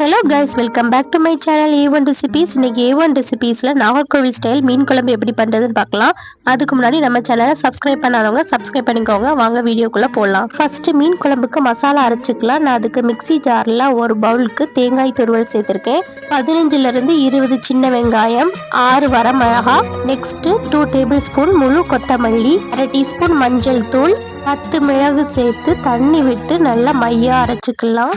Hello guys welcome back to my channel A one recipes இன்னைக்கு A one ரெசிபீஸில் Nagercoil style மீன் குழம்பு எப்படி பண்ணுறதுன்னு பார்க்கலாம். அதுக்கு முன்னாடி நம்ம சேனலை சப்ஸ்கிரைப் பண்ணாதவங்க சப்ஸ்கிரைப் பண்ணிக்கோங்க. வாங்க வீடியோக்குள்ளே போடலாம் ஃபஸ்ட்டு மீன் குழம்புக்கு மசாலா அரைச்சிக்கலாம். நான் அதுக்கு மிக்ஸி ஜாரில் ஒரு பவுலுக்கு தேங்காய் துருவல் சேர்த்துருக்கேன். பதினஞ்சுலேருந்து இருபது சின்ன வெங்காயம் ஆறு வரமிளகா நெக்ஸ்ட்டு டூ டேபிள் ஸ்பூன் முழு கொத்தமல்லி அரை டீஸ்பூன் மஞ்சள் தூள் பத்து மிளகு சேர்த்து தண்ணி விட்டு நல்லா மையாக அரைச்சிக்கலாம்.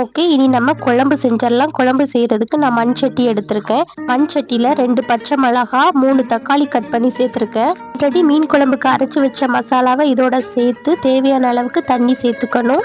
ஓகே இனி நம்ம குழம்பு செஞ்சிடலாம். குழம்பு செய்கிறதுக்கு நான் மண் சட்டி எடுத்திருக்கேன். மண் சட்டியில் ரெண்டு பச்சை மிளகா மூணு தக்காளி கட் பண்ணி சேர்த்துருக்கேன். ஆல்ரெடி மீன் குழம்புக்கு அரைச்சி வச்ச மசாலாவை இதோட சேர்த்து தேவையான அளவுக்கு தண்ணி சேர்த்துக்கணும்.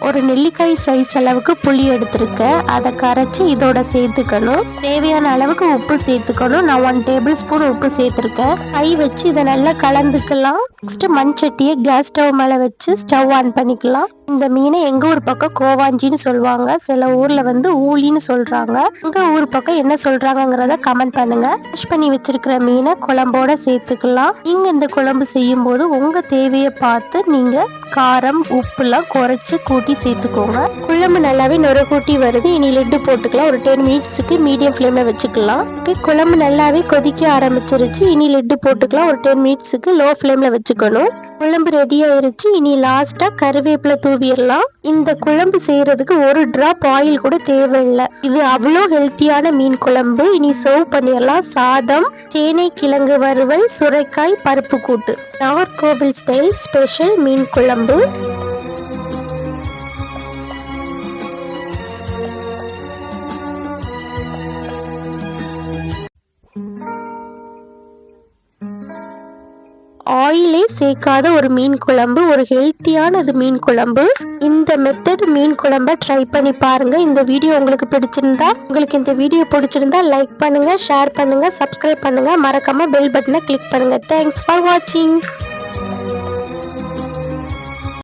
ஒரு நெல்லிக்காய் சைஸ் அளவுக்கு புளி எடுத்திருக்கேன். அதை கரைச்சி இதோட சேர்த்துக்கணும். தேவையான அளவுக்கு உப்பு சேர்த்துக்கணும். நான் ஒன் டேபிள் ஸ்பூன் உப்பு சேர்த்துருக்கேன். கை வச்சு இதை நல்லா கலந்துக்கலாம். நெக்ஸ்ட் மண் சட்டியை கேஸ் ஸ்டவ் மேலே வச்சு ஸ்டவ் ஆன் பண்ணிக்கலாம். இந்த மீனை எங்க ஊர் பக்கம் கோவாஞ்சின்னு சொல்லுவாங்க. சில ஊர்ல வந்து ஊழின்னு சொல்றாங்க. உங்க ஊர் பக்கம் என்ன சொல்றாங்கிறத கமெண்ட் பண்ணுங்க. வாஷ் பண்ணி வச்சிருக்கிற மீனை குழம்போட சேர்த்துக்கலாம். நீங்க இந்த குழம்பு செய்யும் போது உங்க தேவையை பார்த்து நீங்க காரம் உப்புலாம் குறைச்சு கூட்டி சேர்த்துக்கோங்க. குழம்பு நல்லாவே நுர கூட்டி வருது. இனி லெட்டு போட்டுக்கலாம். ஒரு டென் மினிட்ஸுக்கு மீடியம் ஃப்ளேம்ல வச்சுக்கலாம். குழம்பு நல்லாவே கொதிக்க ஆரம்பிச்சிருச்சு. இனி லெட்டு போட்டுக்கலாம். ஒரு டென் மினிட்ஸுக்கு லோ ஃப்ளேம்ல வச்சுக்கணும். குழம்பு ரெடி ஆயிருச்சு. இனி லாஸ்டா கருவேப்பிலை தூவிடலாம் இந்த குழம்பு செய்யறதுக்கு ஒரு டிராப் ஆயில் கூட தேவையில்லை. இது அவ்வளோ ஹெல்த்தியான மீன் குழம்பு. இனி சர்வ் பண்ணிடலாம். சாதம் தேனை கிழங்கு வறுவல் சுரைக்காய் பருப்பு கூட்டு. நாகர்கோவில் ஸ்டைல் ஸ்பெஷல் மீன் குழம்பு. ஆயிலே சேர்க்காத ஒரு மீன் குழம்பு ஒரு ஹெல்த்தியானது மீன் குழம்பு. இந்த மெத்தட் மீன் குழம்ப ட்ரை பண்ணி பாருங்க. இந்த வீடியோ உங்களுக்கு பிடிச்சிருந்தா உங்களுக்கு இந்த வீடியோ பிடிச்சிருந்தா லைக் பண்ணுங்க ஷேர் பண்ணுங்க சப்ஸ்கிரைப் பண்ணுங்க. மறக்காம பெல் பட்டனை கிளிக் பண்ணுங்க. தேங்க்ஸ் ஃபார் வாட்சிங்